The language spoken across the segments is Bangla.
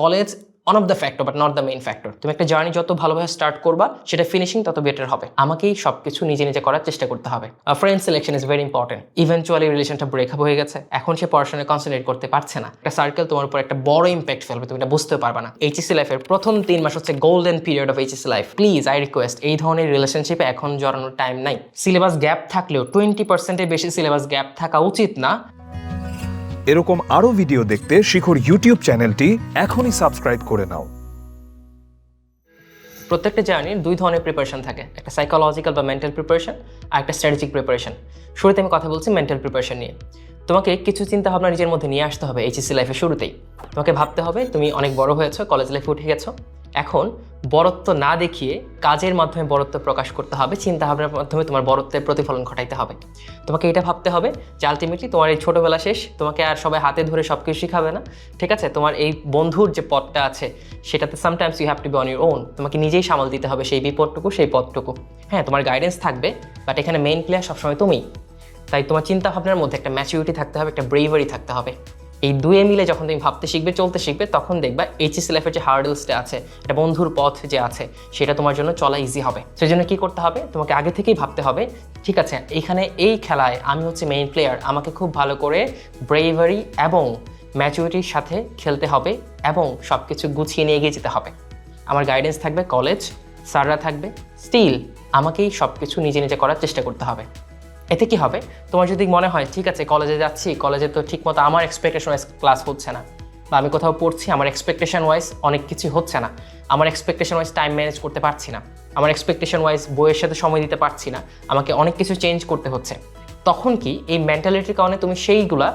College one of the factor but not the main factor তুমি একটা জার্নি যত ভালোভাবে স্টার্ট করবা, সেটা ফিনিশিং তত বেটার হবে। আমাকেই সব কিছু নিজে নিজে করার চেষ্টা করতে হবে। Friend selection is very important eventually রিলেশনটা ব্রেকআপ হয়ে গেছে। এখন সে পড়াশোনায় কনসেন্ট্রেট করতে পারছে না। একটা সার্কেল তোমার উপর একটা বড় ইম্প্যাক্ট ফেলবে, তুমি এটা বুঝতে পারবে না। এইচএসি লাইফের প্রথম তিন মাস হচ্ছে golden period of HSC life please I request এই ধরনের রিলেশনশিপে এখন জড়ানোর টাইম নাই। সিলেবাস গ্যাপ থাকলেও টোয়েন্টি পার্সেন্টের বেশি সিলেবাস গ্যাপ থাকা উচিত না। এরকম আরও ভিডিও দেখতে শিখর ইউটিউব চ্যানেলটি এখনই সাবস্ক্রাইব করে নাও। প্রত্যেকটা জার্নির দুই ধরনের প্রিপারেশন থাকে। একটা সাইকোলজিক্যাল বা মেন্টাল প্রিপারেশন আর একটা স্ট্র্যাটেজিক প্রিপারেশন শুরুতে আমি কথা বলছি মেন্টাল প্রিপারেশন নিয়ে। তোমাকে কিছু চিন্তা ভাবনা নিজের মধ্যে নিয়ে আসতে হবে এইচএসসি লাইফের শুরুতেই। তোমাকে ভাবতে হবে তুমি অনেক বড় হয়েছো কলেজ লাইফে উঠে গেছো। এখন বরত্ব না দেখিয়ে কাজের মাধ্যমে বরত্ব প্রকাশ করতে হবে চিন্তা ভাবনার মাধ্যমে তোমার বরত্বের প্রতিফলন ঘটাইতে হবে। তোমাকে এটা ভাবতে হবে যে আলটিমেটলি তোমার এই ছোটোবেলা শেষ, তোমাকে আর সবাই হাতে ধরে সব কিছু শিখাবে না। ঠিক আছে? তোমার এই বন্ধুর যে পথটা আছে, সেটাতে sometimes you have to be on your own তোমাকে নিজেই সামাল দিতে হবে সেই বিপদটুকু, সেই পথটুকু। হ্যাঁ তোমার গাইডেন্স থাকবে বাট এখানে মেইন প্লেয়ার সবসময় তুমি। তাই তোমার চিন্তা ভাবনার মধ্যে একটা ম্যাচিউরিটি থাকতে হবে, একটা ব্রেভারি থাকতে হবে। এই দুয়ে মিলে যখন তুমি ভাবতে শিখবে, চলতে শিখবে, তখন দেখবা এইচএসি লাইফের যে হার্ডেলসটা আছে, একটা বন্ধুর পথ যে আছে, সেটা তোমার জন্য চলা ইজি হবে। সেই জন্য কী করতে হবে? তোমাকে আগে থেকেই ভাবতে হবে, ঠিক আছে, এখানে এই খেলায় আমি হচ্ছে মেইন প্লেয়ার আমাকে খুব ভালো করে ব্রেভারি এবং ম্যাচুরিটির সাথে খেলতে হবে এবং সব কিছু গুছিয়ে নিয়ে এগিয়ে যেতে হবে। আমার গাইডেন্স থাকবে কলেজ স্যাররা থাকবে স্টিল আমাকেই সব কিছু নিজে নিজে করার চেষ্টা করতে হবে। এতে কি হবে? তোমার যদি মনে হয়, ঠিক আছে কলেজে যাচ্ছি কলেজে তো ঠিক মতো আমার এক্সপেকটেশন ওয়াইজ ক্লাস হচ্ছে না বা আমি কোথাও পড়ছি, আমার এক্সপেকটেশন ওয়াইজ অনেক কিছু হচ্ছে না, আমার এক্সপেকটেশন ওয়াইজ টাইম ম্যানেজ করতে পারছি না, আমার এক্সপেকটেশন ওয়াইজ বইয়ের সাথে সময় দিতে পারছি না, আমাকে অনেক কিছু চেঞ্জ করতে হচ্ছে, তখন কি এই মেন্টালিটির কারণে তুমি সেইগুলা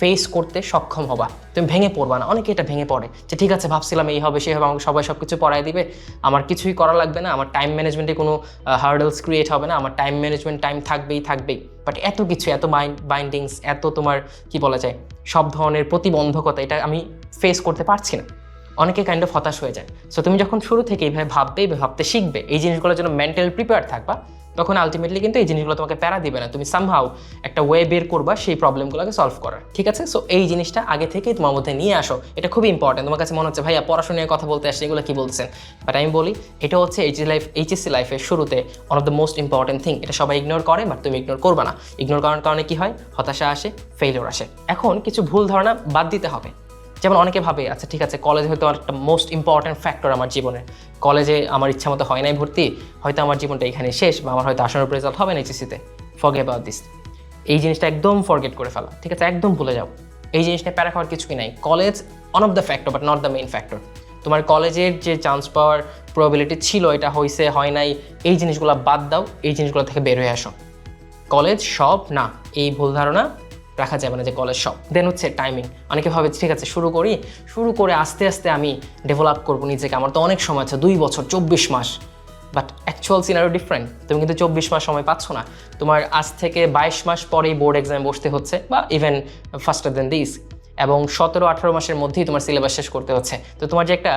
ফেস করতে সক্ষম হবা। তুমি ভেঙে পড়বা না। অনেকে এটা ভেঙে পড়ে যে, ঠিক আছে, ভাবছিলাম এই হবে সেই হবে, আমাকে সবাই সব কিছু পড়াই দিবে। আমার কিছুই করা লাগবে না। আমার টাইম ম্যানেজমেন্টে কোনো হার্ডলস ক্রিয়েট হবে না। আমার টাইম ম্যানেজমেন্ট টাইম থাকবেই থাকবেই। বাট এত কিছু, এত মাইন্ড বাইন্ডিংস এত তোমার, কি বলা যায়, সব ধরনের প্রতিবন্ধকতা, এটা আমি ফেস করতে পারছি না। অনেকে কাইন্ড অফ হতাশ হয়ে যায়। সো তুমি যখন শুরু থেকে এইভাবে ভাববে, এইভাবে ভাবতে শিখবে, এই জিনিসগুলোর জন্য মেন্টাল প্রিপেয়ার থাকবা, তখন আলটিমেটলি কিন্তু এই জিনিসগুলো তোমাকে প্যারা দিবে না। তুমি সামহাও একটা ওয়ে বের করবা সেই প্রবলেমগুলোকে সলভ করার। ঠিক আছে? সো এই জিনিসটা আগে থেকেই তোমার মধ্যে নিয়ে আসো। এটা খুবই ইম্পর্টেন্ট তোমার কাছে মনে হচ্ছে, ভাইয়া, পড়াশোনা নিয়ে কথা বলতে আসছে, এগুলো কি বলছেন বাট আমি বলি, এটা হচ্ছে এইচ লাইফ এইচএসসি লাইফের শুরুতে one of the most important thing এটা সবাই ইগনোর করে বাট তুমি ইগনোর করবে না। ইগনোর করার কারণে কি হয়? হতাশা আসে ফেইলিওর আসে। এখন কিছু ভুল ধারণা বাদ দিতে হবে। যেমন অনেকে ভাবে আচ্ছা ঠিক আছে কলেজ হয়তো একটা মোস্ট ইম্পর্ট্যান্ট ফ্যাক্টর আমার জীবনে। কলেজে আমার ইচ্ছা মতো হয় নাই ভর্তি, হয়তো আমার জীবনটা এখানে শেষ বা আমার হয়তো আসানোর রেজাল্ট হবে না এইচএসিতে ফরগে অ্যাবাউট দিস এই জিনিসটা একদম ফরগেট করে ফেলা। ঠিক আছে, একদম ভুলে যাও। এই জিনিসটা প্যারা খাওয়ার কিছুই নাই। College one of the factor but not the main factor তোমার কলেজের যে চান্স পাওয়ার প্রবাবিলিটি ছিল, এটা হয়েছে হয় নাই, এই জিনিসগুলো বাদ দাও, এই জিনিসগুলো থেকে বের হয়ে আসো। কলেজ সব না। এই ভুল ধারণা রাখা যাবে না যে কলেজ শপ দেন হচ্ছে টাইমিং অনেকে ভাবে, ঠিক আছে, শুরু করি। শুরু করে আস্তে আস্তে আমি ডেভেলপ করব নিজেকে। আমার তো অনেক সময় আছে, দুই বছর, চব্বিশ মাস। বাট অ্যাকচুয়াল সিনারো ডিফারেন্ট তুমি কিন্তু চব্বিশ মাস সময় পাচ্ছ না। তোমার আজ থেকে বাইশ মাস পরেই বোর্ড এক্সাম বসতে হচ্ছে বা ইভেন ফার্স্টার দেন দিস এবং সতেরো, আঠারো মাসের মধ্যেই তোমার সিলেবাস শেষ করতে হচ্ছে। তো তোমার যে একটা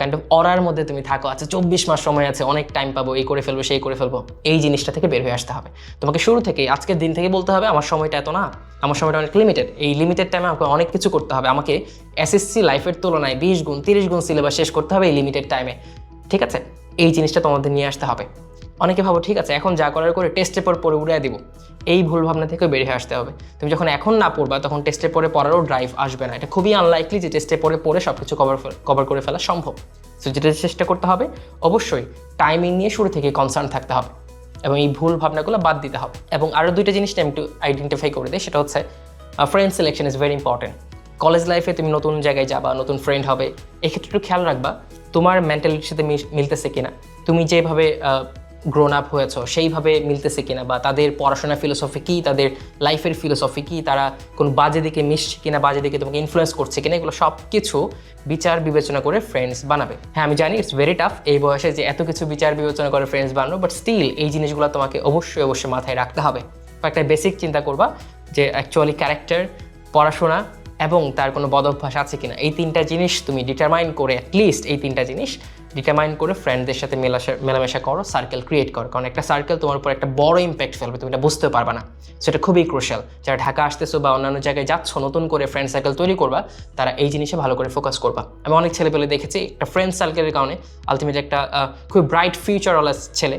কাইন্ড অফ অরার মধ্যে তুমি থাকো আচ্ছা চব্বিশ মাস সময় আছে, অনেক টাইম পাবো, এই করে ফেলব, সেই করে ফেলব, এই জিনিসটা থেকে বের হয়ে আসতে হবে। তোমাকে শুরু থেকে আজকের দিন থেকে বলতে হবে, আমার সময়টা এত না, আমার সময়টা অনেক লিমিটেড এই লিমিটেড টাইমে আমাকে অনেক কিছু করতে হবে, আমাকে এসএসসি লাইফের তুলনায় বিশ গুণ, তিরিশ গুণ সিলেবাস শেষ করতে হবে এই লিমিটেড টাইমে ঠিক আছে? এই জিনিসটা তোমাদের নিয়ে আসতে হবে। অনেকে ভাবো, ঠিক আছে, এখন যা করার করে টেস্টের পর পরে উড়িয়ে দিব। এই ভুল ভাবনা থেকে বেরিয়ে আসতে হবে। তুমি যখন এখন না পড়বা, তখন টেস্টের পরে পড়ারও ড্রাইভ আসবে না। এটা খুবই আনলাইকলি যে টেস্টের পরে পড়ে সব কিছু কভার কভার করে ফেলা সম্ভব। সো যেটা চেষ্টা করতে হবে, অবশ্যই টাইমিং নিয়ে শুরু থেকে কনসার্ন থাকতে হবে এবং এই ভুল ভাবনাগুলো বাদ দিতে হবে। এবং আরও দুইটা জিনিসটা আমি একটু আইডেন্টিফাই করে দিই, সেটা হচ্ছে friend selection is very important college লাইফে তুমি নতুন জায়গায় যাবা, নতুন ফ্রেন্ড হবে, এক্ষেত্রে একটু খেয়াল রাখবা, তোমার মেন্টালিটির সাথে মিলতেছে কিনা। তুমি যেভাবে গ্রোন আপ হয়েছো, সেইভাবে মিলতেছে কিনা বা তাদের পড়াশোনার ফিলোসফি কী, তাদের লাইফের ফিলোসফি কী, তারা কোন বাজে দিকে মিশছে কিনা, বাজে দিকে তোমাকে ইনফ্লুয়েন্স করছে কিনা, এগুলো সব কিছু বিচার বিবেচনা করে ফ্রেন্ডস বানাবে। হ্যাঁ আমি জানি ইটস ভেরি টাফ এই বয়সে যে এত কিছু বিচার বিবেচনা করে ফ্রেন্ডস বানানো বাট স্টিল এই জিনিসগুলো তোমাকে অবশ্যই অবশ্যই মাথায় রাখতে হবে। একটা বেসিক চিন্তা করবা যে অ্যাকচুয়ালি ক্যারেক্টার পড়াশোনা এবং তার কোনো বদ অভ্যাস আছে কিনা। এই তিনটা জিনিস তুমি ডিটারমাইন করে অ্যাটলিস্ট এই তিনটা জিনিস ডিটারমাইন করে ফ্রেন্ডদের সাথে মেলাশা মেলামেশা করো সার্কেল ক্রিয়েট করো। কারণ একটা সার্কেল তোমার উপর একটা বড় ইম্প্যাক্ট ফেলবে তুমি এটা বুঝতে পারবে না। সেটা খুবই ক্রুশাল যারা ঢাকা আসতেছো বা অন্যান্য জায়গায় যাচ্ছ নতুন করে ফ্রেন্ড সার্কেল তৈরি করবা তারা এই জিনিসে ভালো করে ফোকাস করবা। আমি অনেক ছেলেপেলে দেখেছি একটা ফ্রেন্ড সার্কেলের কারণে আলটিমেটলি একটা আহ, খুব ব্রাইট ফিউচারওয়ালা ছেলে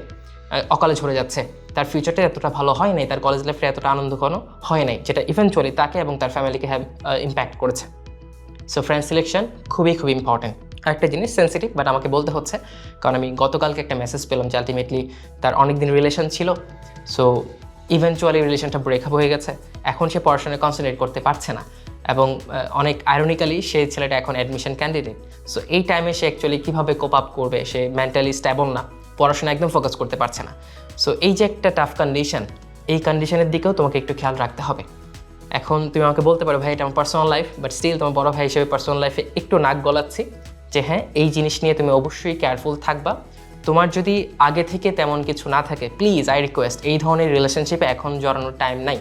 অকালে ঝরে যাচ্ছে। তার ফিউচারটা এতটা ভালো হয় নাই তার কলেজ লাইফটা এতটা আনন্দঘন হয় নাই যেটা ইভেনচুয়ালি তাকে এবং তার ফ্যামিলিকে হ্যাভ ইম্প্যাক্ট করেছে। সো ফ্রেন্ড সিলেকশন খুবই খুবই ইম্পর্টেন্ট একটা জিনিস সেন্সিটিভ বাট আমাকে বলতে হচ্ছে, কারণ আমি গতকালকে একটা মেসেজ পেলাম যে আলটিমেটলি তার অনেক দিন রিলেশন ছিল সো ইভেনচুয়ালি রিলেশনটা ব্রেকআপ হয়ে গেছে, এখন সে পড়াশোনায় কনসেন্ট্রেট করতে পারছে না, এবং অনেক আয়রনিক্যালি সে ছেলেটা এখন অ্যাডমিশন ক্যান্ডিডেট সো এই টাইমে সে অ্যাকচুয়ালি কীভাবে কোপ আপ করবে, সে মেন্টালি স্ট্যাবল না, পড়াশোনা একদম ফোকাস করতে পারছে না সো এই যে একটা টাফ কন্ডিশন এই কন্ডিশনের দিকেও তোমাকে একটু খেয়াল রাখতে হবে, এখন তুমি আমাকে বলতে পারো, ভাই, এটা আমার পার্সোনাল লাইফ বাট স্টিল তোমার বড় ভাই হিসেবে পার্সোনাল লাইফে একটু নাক গলাচ্ছি যে হ্যাঁ এই জিনিস নিয়ে তুমি অবশ্যই কেয়ারফুল থাকবা। তোমার যদি আগে থেকে তেমন কিছু না থাকে প্লিজ আই রিকোয়েস্ট এই ধরনের রিলেশনশিপে এখন জড়ানোর টাইম নাই।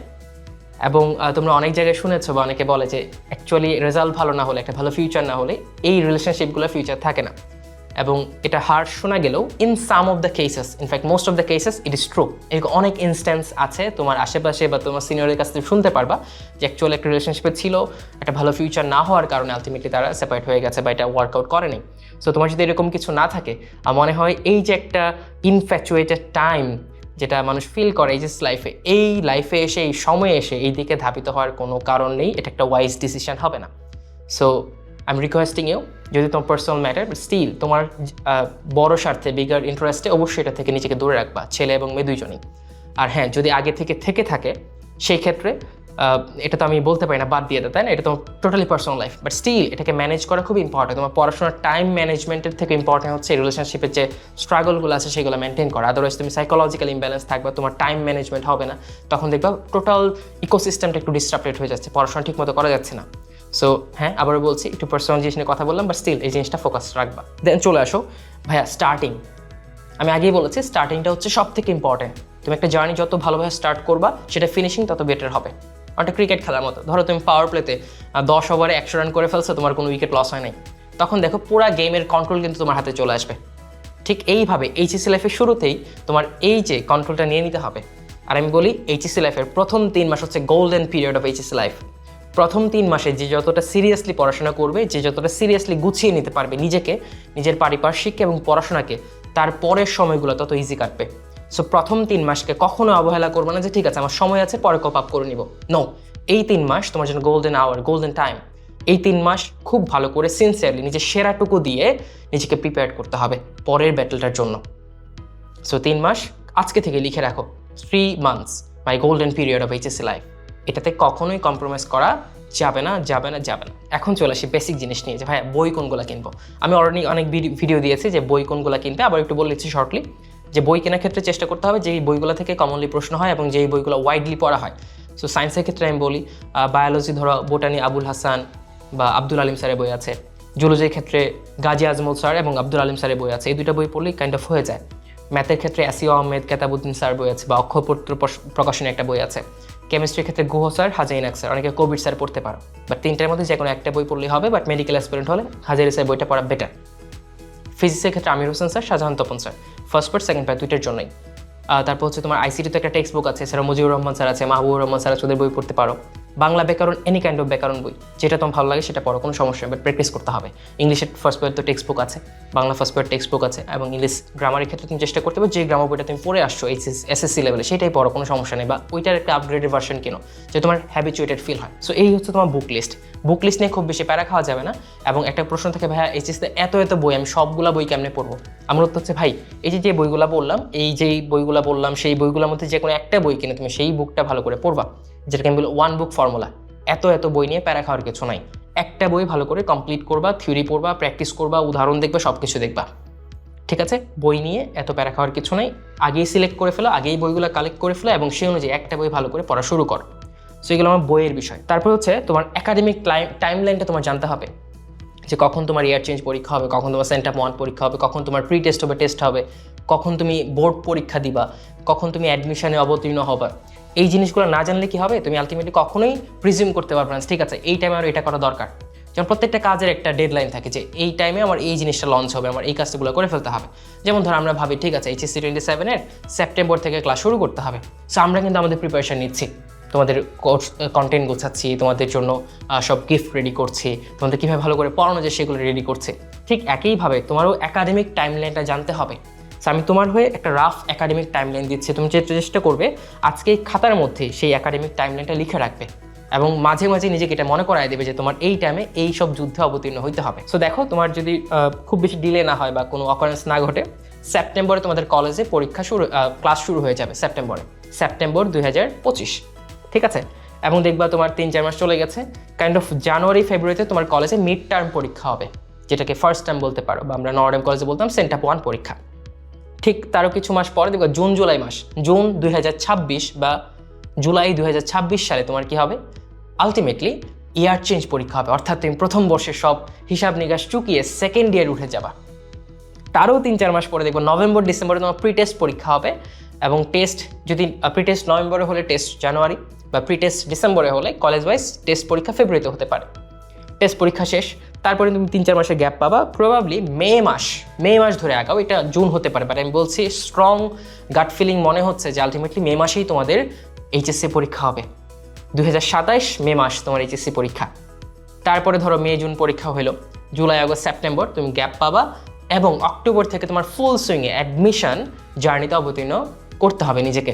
এবং তোমরা অনেক জায়গায় শুনেছো বা অনেকে বলে যে অ্যাকচুয়ালি রেজাল্ট ভালো না হলে, একটা ভালো ফিউচার না হলে এই রিলেশনশিপগুলো ফিউচার থাকে না। এবং এটা হার শোনা গেলেও in some of the cases in fact most of the cases it is true এরকম অনেক ইনস্ট্যান্স আছে তোমার আশেপাশে বা তোমার সিনিয়রের কাছ থেকে শুনতে পারবা যে অ্যাকচুয়ালি একটা রিলেশনশিপে ছিল, একটা ভালো ফিউচার না হওয়ার কারণে আলটিমেটলি তারা সেপারেট হয়ে গেছে বা এটা ওয়ার্কআউট করেনি। সো তোমার যদি এরকম কিছু না থাকে, আমার মনে হয় এই যে একটা ইনফ্যাচুয়েটেড টাইম যেটা মানুষ ফিল করে এই যে লাইফে এই লাইফে এসে, এই সময়ে এসে এই দিকে ধাবিত হওয়ার কোনো কারণ নেই, এটা একটা ওয়াইজ ডিসিশন হবে না। So I am requesting you যদি তোমার পার্সোনাল ম্যাটার স্টিল তোমার বড় স্বার্থে বিগার ইন্টারেস্টে অবশ্যই এটা থেকে নিজেকে দূরে রাখবা, ছেলে এবং মেয়ে দুইজনই। আর হ্যাঁ যদি আগে থেকে থেকে থাকে, সেই ক্ষেত্রে এটা তো আমি বলতে পারি না, বাদ দিয়ে দেয় তাই না? এটা তো totally personal life but still এটাকে ম্যানেজ করা খুব ইম্পর্টেন্ট তোমার পড়াশোনার টাইম ম্যানেজমেন্টের থেকে ইম্পর্টেন্ট হচ্ছে রিলেশনশিপের যে স্ট্রাগলগুলো আছে, সেগুলো মেনটেন করা। আদারওয়াইজ তুমি সাইকোলজিক্যাল ইমব্যালেন্স থাকবে, তোমার টাইম ম্যানেজমেন্ট হবে না। তখন দেখবা টোটাল ইকোসিস্টেমটা একটু ডিস্ট্রাপ্টেড হয়ে যাচ্ছে, পড়াশোনা ঠিকমতো করা যাচ্ছে না। সো হ্যাঁ আবারও বলছি, একটু পার্সোনাল জিনিস নিয়ে কথা বললাম বাট স্টিল এই জিনিসটা ফোকাস রাখবা। দেন চলে আসো, ভাইয়া স্টার্টিং আমি আগেই বলেছি স্টার্টিংটা হচ্ছে সব থেকে ইম্পর্টেন্ট তুমি একটা জার্নি যত ভালোভাবে স্টার্ট করবা, সেটা ফিনিশিং তত বেটার হবে। অনেকটা ক্রিকেট খেলার মতো। ধরো তুমি পাওয়ার প্লেতে দশ ওভারে একশো রান করে ফেলছো, তোমার কোনো উইকেট লস হয় নাই। তখন দেখো পুরা গেমের কন্ট্রোল কিন্তু তোমার হাতে চলে আসবে। ঠিক এইভাবে এইচএসি লাইফের শুরুতেই তোমার এই যে কন্ট্রোলটা নিয়ে নিতে হবে। আর আমি বলি এইচএসি লাইফের প্রথম তিন মাস হচ্ছে golden period of HSC life প্রথম তিন মাসে যে যতটা সিরিয়াসলি পড়াশোনা করবে, যে যতটা সিরিয়াসলি গুছিয়ে নিতে পারবে নিজেকে, নিজের পারিপার্শ্বিক এবং পড়াশোনাকে, তার পরের সময়গুলো তত ইজি কাটবে। সো প্রথম তিন মাসকে কখনো অবহেলা করবে না যে, ঠিক আছে, আমার সময় আছে, পরে কপ আপ করে নিব। নো এই তিন মাস তোমার জন্য গোল্ডেন আওয়ার গোল্ডেন টাইম এই তিন মাস খুব ভালো করে সিনসিয়ারলি নিজের সেরাটুকু দিয়ে নিজেকে প্রিপেয়ার করতে হবে পরের ব্যাটেলটার জন্য। সো তিন মাস আজকে থেকে লিখে রাখো three months my golden period of HSC life এটাতে কখনোই কম্প্রোমাইজ করা যাবে না যাবে না যাবে না। এখন চলে আসি বেসিক জিনিস নিয়ে, যে ভাই বই কোনগুলো কিনবো? আমি অলরেডি অনেক ভিডিও দিয়েছি যে বই কোনগুলো কিনতে, আবার একটু বলে দিচ্ছি শর্টলি যে বই কেনার ক্ষেত্রে চেষ্টা করতে হবে যেই বইগুলো থেকে কমনলি প্রশ্ন হয় এবং যেই বইগুলো ওয়াইডলি পড়া হয়। সো সায়েন্সের ক্ষেত্রে আমি বলি বায়োলজি ধরো বোটানি আবুল হাসান বা আব্দুল আলিম স্যারের বই আছে। জুলজির ক্ষেত্রে গাজী আজমল স্যার এবং আব্দুল আলিম স্যারের বই আছে। এই দুইটা বই পড়লেই কাইন্ড অফ হয়ে যায়। ম্যাথের ক্ষেত্রে আসিও আহমেদ কেতাবুদ্দিন স্যার বই আছে বা অক্ষয়পত্র প্রকাশনী একটা বই আছে। কেমিস্ট্রির ক্ষেত্রে গুহ স্যার হাজাইনাক স্যার অনেকে কোভিড স্যার পড়তে পারো। বাট তিনটার মধ্যে যে কোনো একটা বই পড়লেই হবে বাট মেডিকেল অ্যাসপিরেন্ট হলে হাজারি স্যার বইটা পড়া বেটার ফিজিক্সের ক্ষেত্রে Amir Hossain sir Shahjahan Tapan sir first part second part দুইটার জন্যই। তারপর হচ্ছে তোমার আইসিটিতে একটা টেক্সট বুক আছে এছাড়া মুজিবুর রহমান স্যার আছে, মাহবুবুর রহমান স্যার আছে, ওদের বই পড়তে পারো। বাংলা ব্যাকরণ এনি কাইন্ড অফ ব্যাকরণ বই, যেটা তোমার ভালো লাগে সেটা পড়ো, কোনো সমস্যা বাট প্র্যাকটিস করতে হবে। ইংলিশের ফার্স্ট পেয়ার তো টেক্সট বুক আছে, Bangla first paper textbook আছে, এবং ইংলিশ গ্রামারের ক্ষেত্রে তুমি চেষ্টা করতে হবে যে গ্রামার বইটা তুমি পড়ে আসছো এইচএস এসএসসি লেভেলে সেটাই পড়ো, কোনো সমস্যা নেই, বা ওইটার একটা আপগ্রেডেড ভার্সন কিনো, যে তোমার হ্যাবিচুয়েটেড ফিল হয়। সো এই হচ্ছে তোমার বুক লিস্ট বুক লিস্ট নিয়ে খুব বেশি প্যারা খাওয়া যাবে না, এবং একটা প্রশ্ন থাকে, ভাইয়া এইচএসতে এত এত বই, আমি সবগুলা বই কেমনে পড়ব? আমার উত্তর হচ্ছে, ভাই, এই যে যে বইগুলো বললাম, এই যেই বইগুলা বললাম, সেই বইগুলোর মধ্যে যে কোনো একটা বই কিনে তুমি সেই বুকটা ভালো করে পড়বা। যেটাকে আমি বলি ওয়ান বুক ফর্মুলা এত এত বই নিয়ে প্যারা খাওয়ার কিছু নাই। একটা বই ভালো করে কমপ্লিট করবা থিওরি পড়বা প্র্যাকটিস করবা, উদাহরণ দেখবা সব কিছু দেখবা। ঠিক আছে? বই নিয়ে এত প্যারা খাওয়ার কিছু নাই। আগেই সিলেক্ট করে ফেলো, আগেই বইগুলো কালেক্ট করে ফেলো এবং সেই অনুযায়ী একটা বই ভালো করে পড়া শুরু করো। সো এগুলো আমার বইয়ের বিষয়। তারপর হচ্ছে তোমার একাডেমিক টাইম লাইনটা তোমার জানতে হবে। যে কখন তোমার ইয়ার চেঞ্জ পরীক্ষা হবে, কখন তোমার সেন্টার ওয়ান পরীক্ষা হবে, কখন তোমার প্রি টেস্ট হবে টেস্ট হবে, কখন তুমি বোর্ড পরীক্ষা দিবা, কখন তুমি অ্যাডমিশনে অবতীর্ণ হবে। এই জিনিসগুলো না জানলে কি হবে? তুমি আলটিমেটলি কখনোই প্রিজিউম করতে পারবে না। ঠিক আছে, এই টাইমে আর এটা করা দরকার। যেমন প্রত্যেকটা কাজের একটা ডেডলাইন থাকে যে, এই টাইমে আমার এই জিনিসটা লঞ্চ হবে, আমার এই কাজগুলো করে ফেলতে হবে। যেমন ধর আমরা ভাবি, ঠিক আছে এইচএসসি টোয়েন্টি সেভেনের সেপ্টেম্বর থেকে ক্লাস শুরু করতে হবে। সো আমরা কিন্তু আমাদের প্রিপারেশন নিচ্ছি। তোমাদের কোর্স কন্টেন্ট গোছাচ্ছি, তোমাদের জন্য সব গিফট রেডি করছি, তোমাদের কীভাবে ভালো করে পড়ানো যায় সেগুলো রেডি করছে। ঠিক একইভাবে তোমারও একাডেমিক টাইমলাইনটা জানতে হবে। So, আমি তোমার হয়ে একটা রাফ একাডেমিক টাইমলাইন দিচ্ছি। তুমি চেষ্টা করবে আজকে এই খাতার মধ্যে সেই একাডেমিক টাইমলাইনটা লিখে রাখবে এবং মাঝে মাঝে নিজেকে এটা মনে করায় দেবে যে তোমার এই টাইমে এই সব যুদ্ধে অবতীর্ণ হইতে হবে। সো দেখো তোমার যদি খুব বেশি ডিলে না হয় বা কোনো অকারেন্স না ঘটে সেপ্টেম্বরে তোমাদের কলেজে পরীক্ষা শুরু ক্লাস শুরু হয়ে যাবে সেপ্টেম্বরে সেপ্টেম্বর দুই হাজার পঁচিশ। ঠিক আছে? এবং দেখবা তোমার তিন চার মাস চলে গেছে। কাইন্ড অফ জানুয়ারি ফেব্রুয়ারিতে তোমার কলেজে মিড টার্ম পরীক্ষা হবে যেটাকে ফার্স্ট টাইম বলতে পারো বা আমরা নর্ডেম কলেজে বলতাম সেন্টাপ ওয়ান পরীক্ষা। ঠিক তারও কিছু মাস পরে দেখবা জুন, জুলাই মাস। জুন দুই হাজার ছাব্বিশ বা জুলাই দুই হাজার ছাব্বিশ সালে তোমার কি হবে? আলটিমেটলি ইয়ার চেঞ্জ পরীক্ষা হবে। অর্থাৎ তুমি প্রথম বর্ষের সব হিসাব নিকাশ চুকিয়ে সেকেন্ড ইয়ার উঠে যাবা। তারও তিন চার মাস পরে দেখব নভেম্বর ডিসেম্বরে তোমার প্রি টেস্ট পরীক্ষা হবে এবং টেস্ট যদি প্রি টেস্ট নভেম্বরে হলে টেস্ট জানুয়ারি বা প্রি টেস্ট ডিসেম্বরে হলে কলেজ ওয়াইজ টেস্ট পরীক্ষা ফেব্রুয়ারিতে হতে পারে। টেস্ট পরীক্ষা শেষ তারপরে তুমি তিন, চার মাসের গ্যাপ পাবা। প্রবাবলি মে মাস মে মাস ধরে আগাও। এটা জুন হতে পারে বাট আমি বলছি স্ট্রং গাট ফিলিং মনে হচ্ছে যে আলটিমেটলি মে মাসেই তোমাদের এইচএসসি পরীক্ষা হবে। দুই মে মাস তোমার এইচএসসি পরীক্ষা। তারপরে ধরো মে, জুন পরীক্ষা হলো। জুলাই, আগস্ট, সেপ্টেম্বর তুমি গ্যাপ পাবা এবং অক্টোবর থেকে তোমার ফুল সুইংয়ে অ্যাডমিশন জার্নিতে অবতীর্ণ করতে হবে নিজেকে।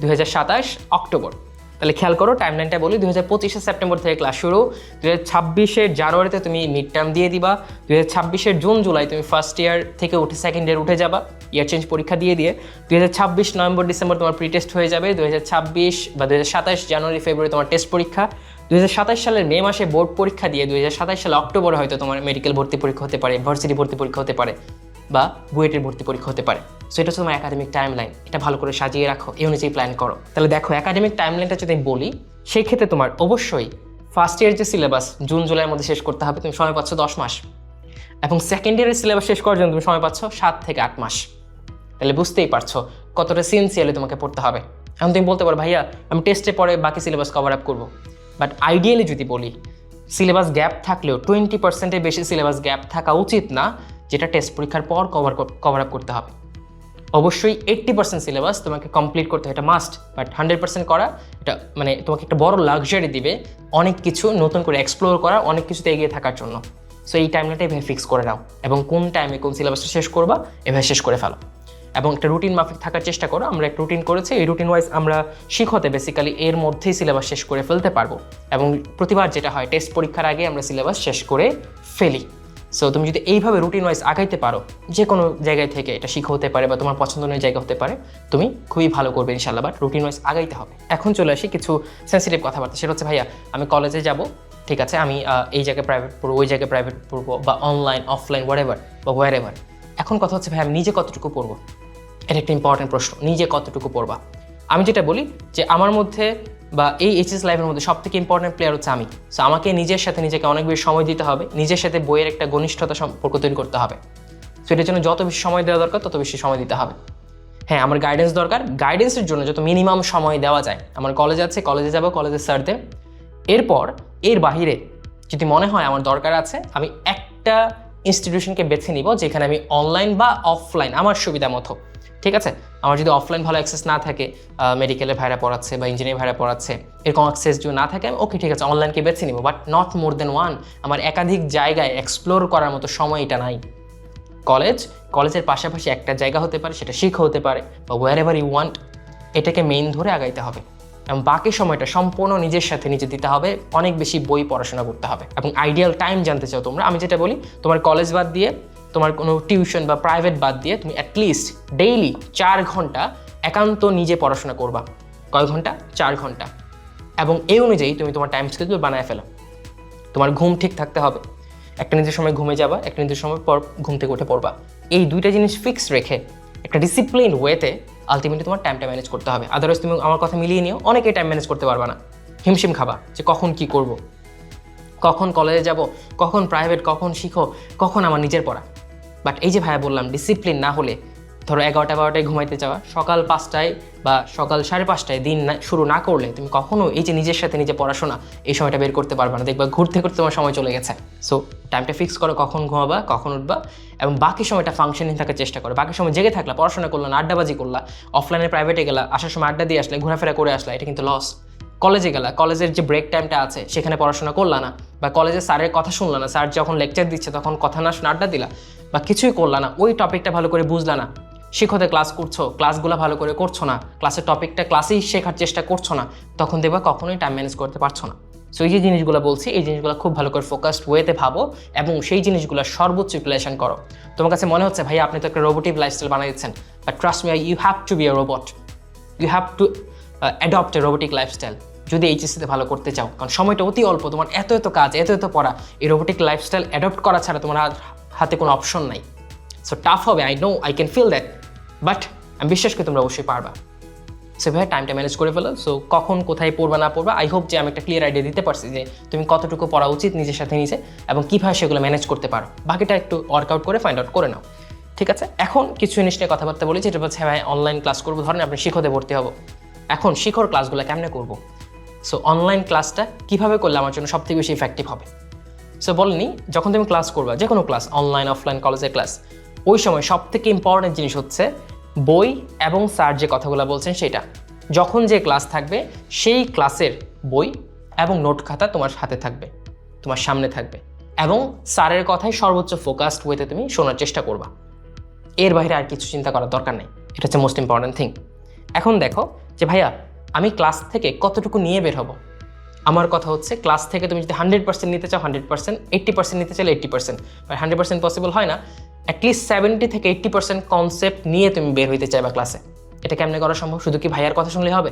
দুই হাজার সাতাশ অক্টোবর। তাহলে খেয়াল করো টাইমলাইনটা বলি, দুই হাজার পঁচিশে সেপ্টেম্বর থেকে ক্লাস শুরু, দুই হাজার ছাব্বিশের জানুয়ারিতে তুমি মিড টার্ম দিয়ে দিবা, দুই হাজার ছাব্বিশের জুন জুলাই তুমি ফার্স্ট ইয়ার থেকে উঠে সেকেন্ড ইয়ার উঠে যাবা ইয়ার চেঞ্জ পরীক্ষা দিয়ে দিয়ে, দুই হাজার ছাব্বিশ নভেম্বর ডিসেম্বর তোমার প্রি টেস্ট হয়ে যাবে, দুই হাজার ছাব্বিশ বা দু হাজার সাতাশ জানুয়ারি ফেব্রুয়ারি তোমার টেস্ট পরীক্ষা, দুই হাজার সাতাশ সালের মে মাসে বোর্ড পরীক্ষা দিয়ে দুই হাজার সাতাশ সালে অক্টোবরে হয়তো তোমার মেডিকেল ভর্তি পরীক্ষা হতে পারে ভার্সিটি ভর্তি পরীক্ষা হতে পারে বা বুয়েটের ভর্তি পরীক্ষা হতে পারে। সো এটা হচ্ছে তোমার একাডেমিক টাইম লাইন এটা ভালো করে সাজিয়ে রাখো এই অনুযায়ী প্ল্যান করো। তাহলে দেখো একাডেমিক টাইম লাইনটা যদি বলি, সেই ক্ষেত্রে তোমার অবশ্যই ফার্স্ট ইয়ার যে সিলেবাস জুন জুলাইয়ের মধ্যে শেষ করতে হবে, তুমি সময় পাচ্ছ দশ মাস। এবং সেকেন্ড ইয়ারের সিলেবাস শেষ করার জন্য তুমি সময় পাচ্ছ সাত থেকে আট মাস। তাহলে বুঝতেই পারছ কতটা সিনসিয়ারলি তোমাকে পড়তে হবে। এখন তুমি বলতে পারো, ভাইয়া, আমি টেস্টে পরে বাকি সিলেবাস কভার আপ করব। বাট আইডিয়ালি যদি বলি সিলেবাস গ্যাপ থাকলেও টোয়েন্টি পার্সেন্টের বেশি সিলেবাস গ্যাপ থাকা উচিত না, যেটা টেস্ট পরীক্ষার পর কভার কভার আপ করতে হবে। অবশ্যই এইট্টি পার্সেন্ট সিলেবাস তোমাকে কমপ্লিট করতে হয় এটা মাস্ট বাট হান্ড্রেড পার্সেন্ট করা, এটা মানে তোমাকে একটা বড় লাক্সারি দিবে অনেক কিছু নতুন করে এক্সপ্লোর করা, অনেক কিছুতে এগিয়ে থাকার জন্য। সো এই টাইমটা এভাবে ফিক্স করে নাও, এবং কোন টাইমে কোন সিলেবাসটা শেষ করবা, এভাবে শেষ করে ফেলো। এবং একটা রুটিন মাফিক থাকার চেষ্টা করো, আমরা একটা রুটিন করেছি, এই রুটিন ওয়াইজ আমরা শিখতে বেসিক্যালি এর মধ্যেই সিলেবাস শেষ করে ফেলতে পারব। এবং প্রতিবার যেটা হয় টেস্ট পরীক্ষার আগে আমরা সিলেবাস শেষ করে ফেলি। সো তুমি যদি এইভাবে রুটিন ওয়াইজ আগাইতে পারো যে কোনো জায়গায় থেকে এটা শিখা হতে পারে বা তোমার পছন্দের জায়গা হতে পারে, তুমি খুবই ভালো করবে ইনশাল্লাহ বাট রুটিন ওয়াইজ আগাইতে হবে। এখন চলে আসি কিছু সেন্সিটিভ কথাবার্তা। সেটা হচ্ছে, ভাইয়া, আমি কলেজে যাব, ঠিক আছে? আমি এই জায়গায় প্রাইভেট পড়ব, ওই জায়গায় প্রাইভেট পড়ব বা অনলাইন অফলাইন এভার বা হোয়ার এখন কথা হচ্ছে ভাই আমি নিজে কতটুকু পড়ব? এটা একটা ইম্পর্টেন্ট প্রশ্ন, নিজে কতটুকু পড়বা? আমি যেটা বলি, যে আমার মধ্যে বা এই এইচএস লাইফের মধ্যে সব থেকে ইম্পর্টেন্ট প্লেয়ার হচ্ছে আমি। সো আমাকে নিজের সাথে নিজেকে অনেক বেশি সময় দিতে হবে, নিজের সাথে বইয়ের একটা ঘনিষ্ঠতা সম্পর্ক তৈরি করতে হবে। সো এটার জন্য যত বেশি সময় দেওয়া দরকার, তত বেশি সময় দিতে হবে। হ্যাঁ আমার গাইডেন্স দরকার। গাইডেন্সের জন্য যত মিনিমাম সময় দেওয়া যায়, আমার কলেজ আছে কলেজে যাব কলেজের স্যারদের এরপর, এর বাহিরে যদি মনে হয় আমার দরকার আছে, আমি একটা ইনস্টিটিউশনকে বেছে নিব, যেখানে আমি অনলাইন বা অফলাইন আমার সুবিধা মতো ঠিক আছে? আমার যদি অফলাইন ভালো অ্যাক্সেস না থাকে মেডিকেলে ভাইরা পড়াচ্ছে বা ইঞ্জিনিয়ার ভাইরা পড়াচ্ছে, এরকম অ্যাক্সেস যদি না থাকে, আমি ওকে ঠিক আছে অনলাইনকে বেছে নিব but not more than one আমার একাধিক জায়গায় এক্সপ্লোর করার মতো সময় এটা নাই। কলেজ কলেজের পাশাপাশি একটা জায়গা হতে পারে, সেটা শিক্ষা হতে পারে, বা ওয়ার এভার ইউ ওয়ান্ট এটাকে মেইন ধরে আগাইতে হবে। এবং বাকি সময়টা সম্পূর্ণ নিজের সাথে নিজে দিতে হবে, অনেক বেশি বই পড়াশোনা করতে হবে। এবং আইডিয়াল টাইম জানতে চাও তোমরা, আমি যেটা বলি, তোমার কলেজ বাদ দিয়ে তোমার কোনো টিউশন বা প্রাইভেট বাদ দিয়ে তুমি অ্যাটলিস্ট ডেইলি চার ঘণ্টা একান্ত নিজে পড়াশোনা করবা। কয় ঘণ্টা? চার ঘণ্টা। এবং এই অনুযায়ী তুমি তোমার টাইম শিডিউল বানায় ফেলো। তোমার ঘুম ঠিক থাকতে হবে। একটা নিজের সময় ঘুমে যাবা, একটা নিজের সময় পর ঘুম থেকে উঠে পড়বা। এই দুইটা জিনিস ফিক্স রেখে একটা ডিসিপ্লিন ওয়েতে আলটিমেটলি তোমার টাইমটা ম্যানেজ করতে হবে। আদারওয়াইজ তুমি আমার কথা মিলিয়ে নিও, অনেকেই টাইম ম্যানেজ করতে পারবা না। হিমশিম খাবা যে কখন কি করব। কখন কলেজে যাব? কখন প্রাইভেট কখন শিখো? কখন আমার নিজের পড়া? বাট এই যে ভাইয়া বললাম ডিসিপ্লিন না হলে, ধরো এগারোটা বারোটায় ঘুমাইতে যাওয়া, সকাল পাঁচটায় বা সকাল সাড়ে পাঁচটায় দিন শুরু না করলে তুমি কখনো এই যে নিজের সাথে নিজে পড়াশোনা, এই সময়টা বের করতে পারবে না। দেখবা ঘুরতে ঘুরতে তোমার সময় চলে গেছে। সো টাইমটা ফিক্স করো, কখন ঘুমাবা, কখন উঠবা এবং বাকি সময়টা ফাংশনিং থাকার চেষ্টা করো। বাকি সময় জেগে থাকলা, পড়াশোনা করলা, না আড্ডাবাজি করলা অফলাইনে প্রাইভেটে গেলা, আসার সময় আড্ডা দিয়ে আসলে, ঘোরাফেরা করে আসলা, এটা কিন্তু লস কলেজে গেলা, কলেজের যে ব্রেক টাইমটা আছে, সেখানে পড়াশোনা করলা না বা কলেজে স্যারের কথা শুনলা না, স্যার যখন লেকচার দিচ্ছে, তখন কথা না শুনে আড্ডা দিলা বা কিছুই করলা না, ওই টপিকটা ভালো করে বুঝলা না। শিক্ষতে ক্লাস করছ ক্লাসগুলো ভালো করে করছ না ক্লাসের টপিকটা ক্লাসেই শেখার চেষ্টা করছ না, তখন দেখবা কখনোই টাইম ম্যানেজ করতে পারছ না। সো এই যে জিনিসগুলো বলছি, এই জিনিসগুলো খুব ভালো করে ফোকাসড ওয়েতে ভাবো এবং সেই জিনিসগুলো সর্বোচ্চ ইউটিলাইজেশন করো। তোমার কাছে মনে হচ্ছে ভাই আপনি তো একটা রোবোটিক লাইফস্টাইল বানিয়ে দিচ্ছেন but trust me you have to be a robot you have to adopt a robotic lifestyle যদি এইচএসসিতে ভালো করতে চাও, কারণ সময়টা অতি অল্প, তোমার এত এত কাজ, এত এত পড়া, এই রোবোটিক লাইফস্টাইল অ্যাডপ্ট করা ছাড়া তোমার আর হাতে কোনো অপশন নাই। সো টাফ হবে I know I can feel that but আমি বিশ্বাস করি তোমরা অবশ্যই পারবা। সেভাবে টাইমটা ম্যানেজ করে ফেলো। সো কখন কোথায় পড়বা, না পড়বা আই হোপ যে আমি একটা ক্লিয়ার আইডিয়া দিতে পারছি যে তুমি কতটুকু পড়া উচিত নিজের সাথে নিজে এবং কীভাবে সেগুলো ম্যানেজ করতে পারো। বাকিটা একটু ওয়ার্কআউট করে ফাইন্ড আউট করে নাও। ঠিক আছে? এখন কিছু জিনিস নিয়ে কথাবার্তা বলি, যেটা হচ্ছে ভাই অনলাইন ক্লাস করব। ধরেন আপনি শিখতে ভর্তি হব। এখন শিখর ক্লাসগুলো কেমনে করব? সো অনলাইন ক্লাসটা কীভাবে করলে আমার জন্য সবথেকে বেশি ইফেক্টিভ হবে? সো বলেনি, যখন তুমি ক্লাস করবা যে কোনো ক্লাস অনলাইন অফলাইন কলেজের ক্লাস ওই সময় সব থেকে ইম্পর্টেন্ট জিনিস হচ্ছে বই এবং স্যার যে কথাগুলো বলছেন সেটা। যখন যে ক্লাস থাকবে, সেই ক্লাসের বই এবং নোট খাতা তোমার হাতে থাকবে, তোমার সামনে থাকবে এবং স্যারের কথাই সর্বোচ্চ ফোকাসড ওয়েতে তুমি শোনার চেষ্টা করবা। এর বাইরে আর কিছু চিন্তা করার দরকার নেই, এটা হচ্ছে মোস্ট ইম্পর্ট্যান্ট থিং এখন দেখো যে ভাইয়া, আমি ক্লাস থেকে কতটুকু নিয়ে বের হব? আমার কথা হচ্ছে ক্লাস থেকে তুমি যদি হান্ড্রেড পার্সেন্ট নিতে চাও হান্ড্রেড পার্সেন্ট এইট্টি পার্সেন্ট নিতে চাইলে এইট্টি পার্সেন্ট মানে হান্ড্রেড পার্সেন্ট পসিবল হয় না। অ্যাটলিস্ট সেভেন্টি থেকে এইট্টি পার্সেন্ট কনসেপ্ট নিয়ে তুমি বের হইতে চাইবা ক্লাসে এটা কেমনে করা সম্ভব? শুধু কি ভাইয়ার কথা শুনলে হবে?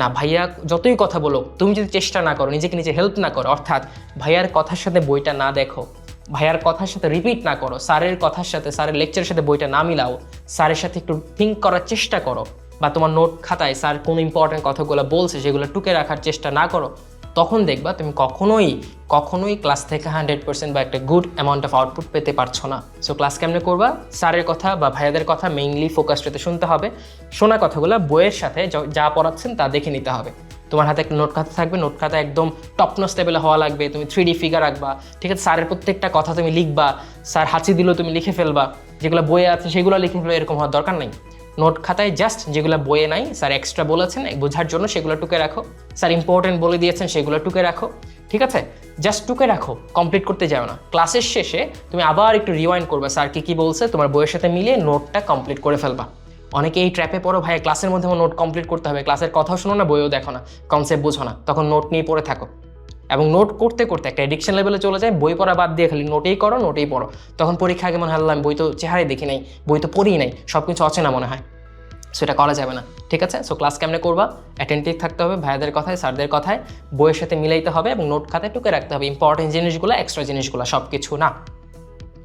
না, ভাইয়া যতই কথা বলো তুমি যদি চেষ্টা না করো, নিজেকে নিজে হেল্প না করো, অর্থাৎ ভাইয়ার কথার সাথে বইটা না দেখো, ভাইয়ার কথার সাথে রিপিট না করো, স্যারের কথার সাথে, স্যারের লেকচারের সাথে বইটা না মিলাও, স্যারের সাথে একটু থিঙ্ক করার চেষ্টা করো, বা তোমার নোট খাতায় স্যার কোন ইম্পর্টেন্ট কথাগুলো বলছে সেগুলো টুকে রাখার চেষ্টা না করো তখন দেখবা তুমি কখনোই কখনোই ক্লাস থেকে হান্ড্রেড পার্সেন্ট বা একটা গুড অ্যামাউন্ট অফ আউটপুট পেতে পারছ না। সো ক্লাস কেমনে করবা? স্যারের কথা বা ভাইয়াদের কথা মেইনলি ফোকাস রেতে শুনতে হবে। শোনা কথাগুলো বইয়ের সাথে যা পড়াচ্ছেন তা দেখে নিতে হবে। তোমার হাতে একটা নোট খাতা থাকবে নোট খাতা একদম টপনস লেভেলে হওয়া লাগবে, তুমি থ্রি ডি ফিগার রাখবা ঠিক আছে, স্যারের প্রত্যেকটা কথা তুমি লিখবা, স্যার হাঁচি দিলেও তুমি লিখে ফেলবা। যেগুলো বইয়ে আছে, সেগুলো লিখে ফেলবা, এরকম হওয়ার দরকার নেই। নোট খাতায় জাস্ট যেগুলো বইয়ে নাই, স্যার এক্সট্রা বলেছেন বোঝার জন্য সেগুলো টুকে রাখো। স্যার ইম্পর্টেন্ট বলে দিয়েছেন, সেগুলো টুকে রাখো। ঠিক আছে? জাস্ট টুকে রাখো কমপ্লিট করতে যাও না। ক্লাসের শেষে তুমি আবার একটু রিওয়াইন্ড করবে। স্যার কী কী বলছে, তোমার বইয়ের সাথে মিলিয়ে নোটটা কমপ্লিট করে ফেলবা। অনেকে এই ট্র্যাপে পড়ো ভাই ক্লাসের মধ্যে আমার নোট কমপ্লিট করতে হবে। ক্লাসের কথাও শোনো না, বইও দেখো না। কনসেপ্ট বুঝো না। তখন নোট নিয়ে পড়ে থাকো। এবং নোট করতে করতে একটা এডিকশন লেভেলে চলে যায়, বই পড়া বাদ দিয়ে খালি নোটেই করো নোটেই পড়ো। তখন পরীক্ষা আগে মনে হয় বই তো চেহারাই দেখি নাই, বই তো পড়ি নাই সব কিছু অচেনা মনে হয়। সেটা করা যাবে না, ঠিক আছে? সো ক্লাস কেমনে করবা? অ্যাটেন্টিভ থাকতে হবে, ভাইয়াদের কথায়, স্যারদের কথায়, বইয়ের সাথে মিলাইতে হবে এবং নোট খাতায় টুকে রাখতে হবে ইম্পর্টেন্ট জিনিসগুলো এক্সট্রা জিনিসগুলো সব কিছু না।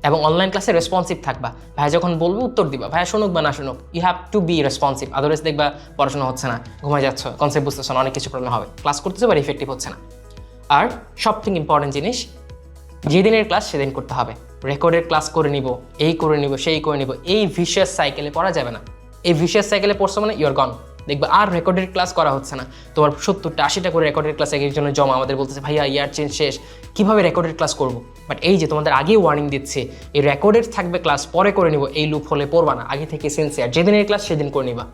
এবং অনলাইন ক্লাসে রেসপন্সিভ থাকবা। ভাই যখন বলব, উত্তর দিবা। ভাইয়া শুনুক বা না শুনুক you have to be responsive otherwise দেখবা পড়াশোনা হচ্ছে না, ঘুমায় যাচ্ছ কনসেপ্ট বুঝতেছ না, অনেক কিছু প্রবলেম হবে। ক্লাস করতেছে বাট ইফেক্টিভ হচ্ছে না। আর সব থেকে ইম্পর্টেন্ট জিনিস, যেদিনের ক্লাস সেদিন করতে হবে। রেকর্ডের ক্লাস করে নিব, এই করে নিব, সেই করে নিব, এই ভিশিয়াস সাইকেলে পড়া যাবে না। এই ভিশিয়াস সাইকেলে পড়ছো মানে ইউর গন দেখবে আর রেকর্ডের ক্লাস করা হচ্ছে না। তোমার সত্তরটা, আশিটা করে রেকর্ডের ক্লাস এক একজনের জমা। আমাদের বলতেছে, ভাইয়া ইয়ার চেঞ্জ শেষ। কীভাবে রেকর্ডের ক্লাস করব? বাট এই যে তোমাদের আগেই ওয়ার্নিং দিচ্ছে, এই রেকর্ডের থাকবে ক্লাস পরে করে নিব, এই লুপ হলে পড়বা না। আগে থেকে সিনসিয়ার যেদিনের ক্লাস সেদিন করে নিবা।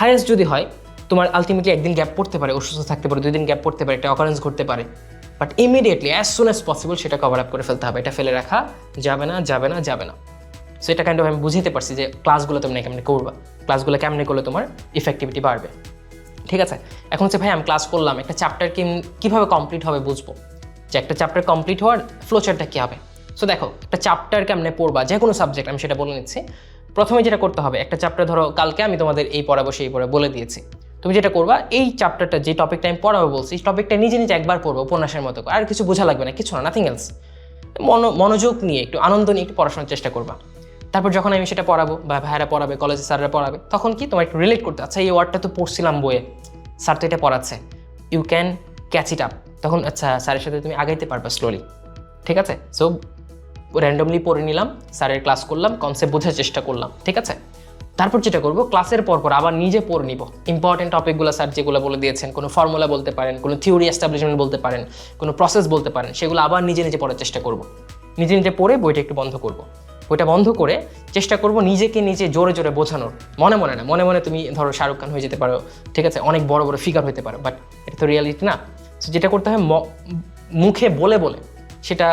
হায়েস্ট যদি হয়, তোমার আলটিমেটলি একদিন গ্যাপ পড়তে পারে, অসুস্থ থাকতে পারে, দুই দিন গ্যাপ পড়তে পারে, একটা অকারেন্স ঘটতে পারে। But immediately as soon as possible সেটা কভার আপ করে ফেলতে হবে। এটা ফেলে রাখা যাবে না যাবে না যাবে না। সো এটা কাইন্ড অফ আমি বুঝতে পারছি যে ক্লাসগুলো তুমি কেমনে করবা। ক্লাসগুলো কেমনে করলে তোমার ইফেক্টিভিটি বাড়বে। ঠিক আছে? এখন হচ্ছে, ভাই, আমি ক্লাস করলাম। একটা চ্যাপ্টার কীভাবে কমপ্লিট হবে বুঝব? যে একটা চ্যাপ্টার কমপ্লিট হওয়ার ফ্লোচারটা কী হবে? সো দেখো, একটা চ্যাপ্টার কেমনে পড়বা? যে কোনো সাবজেক্ট আমি সেটা বলে নিচ্ছি। প্রথমে যেটা করতে হবে, একটা চ্যাপ্টার ধরো, কালকে আমি তোমাদের এই পড়াবো সেই পড়ে বলে দিয়েছি। তুমি যেটা করবা, এই চ্যাপ্টারটা যে টপিকটা আমি পড়াবো বলছি, এই টপিকটা নিজে নিজে একবার পড়ব উপন্যাসের মতো করে। আর কিছু বোঝা লাগবে না, কিছু না নাথিং এলস মনোযোগ নিয়ে একটু, আনন্দ নিয়ে একটু পড়াশোনার চেষ্টা করবা। তারপর যখন আমি সেটা পড়াবো, বা ভাইয়ারা পড়াবে কলেজে স্যাররা পড়াবে, তখন কি তোমার একটু রিলেট করতে আচ্ছা এই ওয়ার্ডটা তো পড়ছিলাম বইয়ে স্যার তো এটা পড়াচ্ছে। You can catch it up তখন আচ্ছা স্যারের সাথে তুমি আগাইতে পারবে স্লোলি ঠিক আছে? সো র্যান্ডমলি পড়ে নিলাম, স্যারের ক্লাস করলাম কনসেপ্ট বোঝার চেষ্টা করলাম। ঠিক আছে? তারপর যেটা করব ক্লাসের পর পর আবার নিজে পড়ে নিব। ইম্পর্টেন্ট টপিকগুলো স্যার যেগুলো বলে দিয়েছেন, কোনো ফর্মুলা বলতে পারেন, কোনো থিওরি এস্টাবলিশমেন্ট বলতে পারেন, কোনো প্রসেস বলতে পারেন, সেগুলো আবার নিজে নিজে পড়ার চেষ্টা করব। নিজে নিজে পড়ে বইটা একটু বন্ধ করব। বইটা বন্ধ করে চেষ্টা করব নিজেকে নিজে জোরে জোরে বোঝানোর। মনে মনে না, মনে মনে তুমি ধরো শাহরুখ খান হয়ে যেতে পারো, ঠিক আছে? অনেক বড় বড় ফিগার হতে পারো বাট এটা তো রিয়ালিটি না। যেটা করতে হয় মুখে বলে বলে সেটা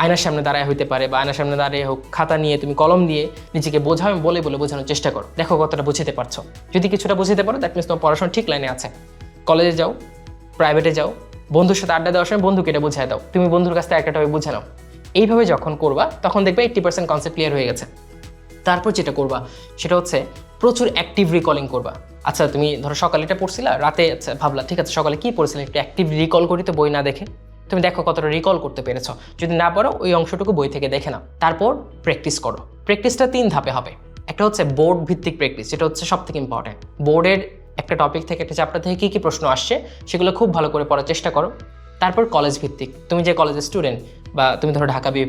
আয়নার সামনে দাঁড়ায় হইতে পারে বা আয়নার সামনে দাঁড়িয়ে হোক, খাতা নিয়ে তুমি কলম দিয়ে নিজেকে বোঝাও বলে বলে বোঝানোর চেষ্টা করো। দেখো কতটা বুঝতে পারছ। যদি কিছুটা বুঝতে পারো দ্যাট মিনস তোমার পড়াশোনা ঠিক লাইনে আছে। কলেজে যাও প্রাইভেটে যাও, বন্ধুর সাথে আড্ডা দেওয়ার সময় বন্ধুকে এটা বুঝায় দাও। তুমি বন্ধুর কাছ থেকে একটা বুঝে নাও। এইভাবে যখন করবা, তখন দেখবে এইট্টি পার্সেন্ট কনসেপ্ট ক্লিয়ার হয়ে গেছে। তারপর যেটা করবা, সেটা হচ্ছে প্রচুর অ্যাক্টিভ রিকলিং করবা। আচ্ছা তুমি ধরো সকালে এটা পড়ছিলা, রাতে আচ্ছা ভাবলা, ঠিক আছে, সকালে কি পড়ছিলে একটু অ্যাক্টিভ রিকল করি তো বই না দেখে। তুমি দেখো কতটা রিকল করতে পেরেছ। যদি না পারো ওই অংশটুকু বই থেকে দেখে নাও। তারপর প্র্যাকটিস করো। প্র্যাকটিসটা তিন ধাপে হবে। একটা হচ্ছে বোর্ড ভিত্তিক প্র্যাকটিস যেটা হচ্ছে সব থেকে ইম্পর্টেন্ট বোর্ডের একটা টপিক থেকে একটা চ্যাপ্টার থেকে কী কী প্রশ্ন আসছে, সেগুলো খুব ভালো করে পড়ার চেষ্টা করো। তারপর কলেজ ভিত্তিক তুমি যে কলেজের স্টুডেন্ট বা তুমি ধরো ঢাকা বি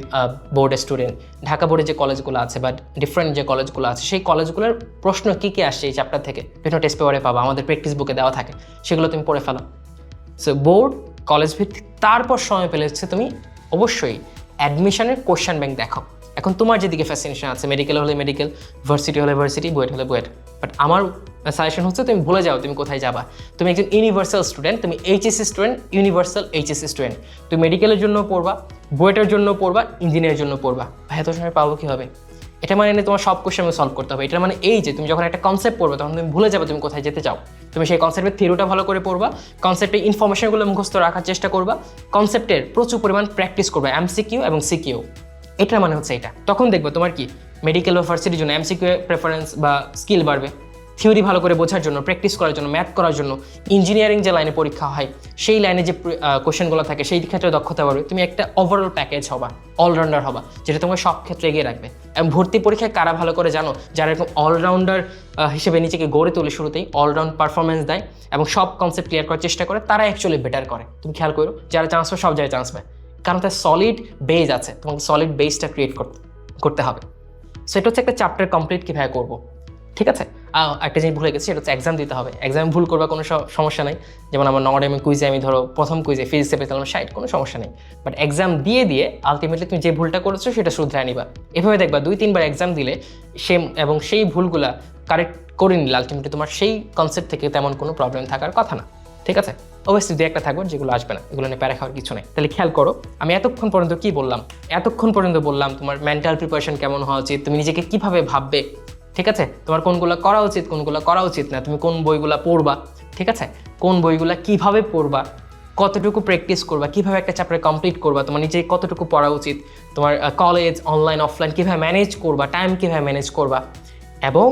বোর্ডের স্টুডেন্ট ঢাকা বোর্ডের যে কলেজগুলো আছে বা ডিফারেন্ট যে কলেজগুলো আছে, সেই কলেজগুলোর প্রশ্ন কী কী আসছে এই চ্যাপ্টার থেকে? বিভিন্ন টেস্ট পেপারে পাবা, আমাদের প্র্যাকটিস বুকে দেওয়া থাকে। সেগুলো তুমি পড়ে ফেলো। সো বোর্ড কলেজ ভিত্তিক, তারপর সময় পেলে হচ্ছে তুমি অবশ্যই অ্যাডমিশনের কোশ্চেন ব্যাংক দেখো। এখন তোমার যেদিকে ফ্যাসিনেশন আছে মেডিকেল হলে মেডিকেল ভার্সিটি হলে ভার্সিটি বুয়েট হলে বুয়েট। বাট আমার সাজেশন হচ্ছে তুমি ভুলে যাও তুমি কোথায় যাবা। তুমি একজন ইউনিভার্সাল স্টুডেন্ট তুমি HSC student universal HSC student তুমি মেডিকেলের জন্য পড়বা, বুয়েটের জন্য পড়বা ইঞ্জিনিয়ারের জন্য পড়বা। ভাই, এত সময় পাবো কী হবে এটা মানে তোমার সব কোশ্চেন সলভ করতে হবে। এটা মানে এই যে তুমি যখন একটা কনসেপ্ট পড়বে, তখন তুমি ভুলে যাবে তুমি কোথায় যেতে চাও। তুমি সেই কনসেপ্টের থিওরিটা ভালো করে পড়বা কনসেপ্টের ইনফরমেশনগুলো মুখস্থ রাখার চেষ্টা করবা কনসেপ্টের প্রচুর পরিমাণ প্র্যাকটিস করবে এমসিকিউ এবং সিকিউ এটার মানে হচ্ছে এটা। তখন দেখবে তোমার কি? মেডিকেল বা ফার্সিটির জন্য এমসিকিউ প্রেফারেন্স বা স্কিল বাড়বে। থিওরি ভালো করে বোঝার জন্য প্র্যাকটিস করার জন্য ম্যাথ করার জন্য ইঞ্জিনিয়ারিং যে লাইনে পরীক্ষা হয়, সেই লাইনে যে কোশ্চেনগুলো থাকে, সেই ক্ষেত্রে দক্ষতা বাড়বে। তুমি একটা ওভারঅল প্যাকেজ হবা অলরাউন্ডার হবা, যেটা তোমার সব ক্ষেত্রে এগিয়ে রাখবে। এবং ভর্তি পরীক্ষায় কারা ভালো করে জানো, যারা এরকম অলরাউন্ডার হিসেবে নিজেকে গড়ে তোলে শুরুতেই অলরাউন্ড পারফরমেন্স দেয় এবং সব কনসেপ্ট ক্লিয়ার করার চেষ্টা করে, তারা অ্যাকচুয়ালি বেটার করে। তুমি খেয়াল করো, যারা চান্স পায়, সব জায়গায় চান্স পায়। কারণ তার সলিড বেজ আছে, তোমাকে সলিড বেসটা ক্রিয়েট করতে করতে হবে। সো এটা হচ্ছে একটা চ্যাপ্টার কমপ্লিট কীভাবে করব, ঠিক আছে? একটা জিনিস ভুলে গেছি, সেটা হচ্ছে এক্সাম দিতে হবে। এক্সাম ভুল করবা কোনো সমস্যা নেই। যেমন আমার নর্ডেমে কুইজে আমি ধরো প্রথম কুইজে ফিজিক্সে পেতাম ষাট, কোনো সমস্যা নেই। বাট এক্সাম দিয়ে দিয়ে আলটিমেটলি তুমি যে ভুলটা করেছ, সেটা শুধরে নিবা। এভাবে দেখবা, দুই, তিনবার এক্সাম দিলে সে এবং সেই ভুলগুলা কারেক্ট করে নিলে আলটিমেটলি তোমার সেই কনসেপ্ট থেকে তেমন কোনো প্রবলেম থাকার কথা না। ঠিক আছে? অবশ্যই দু একটা থাকবে, যেগুলো আসবে না। এগুলো নিয়ে প্যারা খাওয়ার কিছু নেই। তাহলে খেয়াল করো, আমি এতক্ষণ পর্যন্ত কি বললাম? এতক্ষণ পর্যন্ত বললাম তোমার মেন্টাল প্রিপারেশন কেমন হওয়া উচিত? তুমি নিজেকে কীভাবে ভাববে? ঠিক আছে? তোমার কোনগুলো করা উচিত, কোনগুলো করা উচিত না, তুমি কোন বইগুলো পড়বা, ঠিক আছে? কোন বইগুলো কীভাবে পড়বা, কতটুকু প্র্যাকটিস করবা, কীভাবে একটা চ্যাপ্টার কমপ্লিট করবা, তোমার নিজে কতটুকু পড়া উচিত, তোমার কলেজ অনলাইন অফলাইন কীভাবে ম্যানেজ করবা টাইম কীভাবে ম্যানেজ করবা, এবং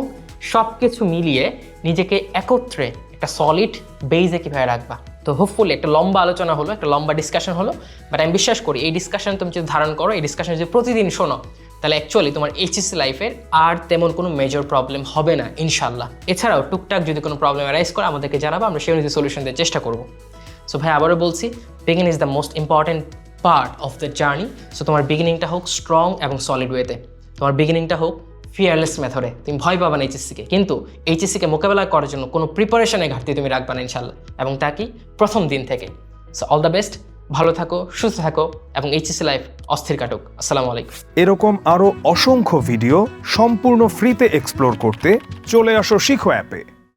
সব কিছু মিলিয়ে নিজেকে একত্রে একটা সলিড বেইজে কীভাবে রাখবা। তো হোপফুলি একটা লম্বা আলোচনা হলো, একটা লম্বা ডিসকাশন হলো বাট আমি বিশ্বাস করি এই ডিসকাশন তুমি যদি ধারণ করো, এই ডিসকাশন যদি প্রতিদিন শোনো তাহলে অ্যাকচুয়ালি তোমার এইচএসসি লাইফের আর তেমন কোনো মেজর প্রবলেম হবে না ইনশাল্লাহ এছাড়াও টুকটাক যদি কোনো প্রবলেম অ্যারাইজ করে, আমাদেরকে জানাব, আমরা সেই অনুযায়ী সলিউশন দেওয়ার চেষ্টা করব। সো ভাই, আবারও বলছি begin is the most important part of the journey so তোমার বিগিনিংটা হোক স্ট্রং এবং সলিড ওয়েতে তোমার বিগিনিংটা হোক ফিয়ারলেস মেথডে তুমি ভয় পাবা না এইচএসসিকে কিন্তু এইচএসসিকে মোকাবেলা করার জন্য কোনো প্রিপারেশনের ঘাটতি তুমি রাখবা না ইনশাল্লাহ এবং তা কি? প্রথম দিন থেকে। সো অল দ্য বেস্ট ভালো থাকো, সুস্থ থাকো এবং এইচএসি লাইফ অস্থির কাটুক। আসসালামু আলাইকুম। এরকম আরও অসংখ্য ভিডিও সম্পূর্ণ ফ্রিতে এক্সপ্লোর করতে চলে আসো শিখো অ্যাপে।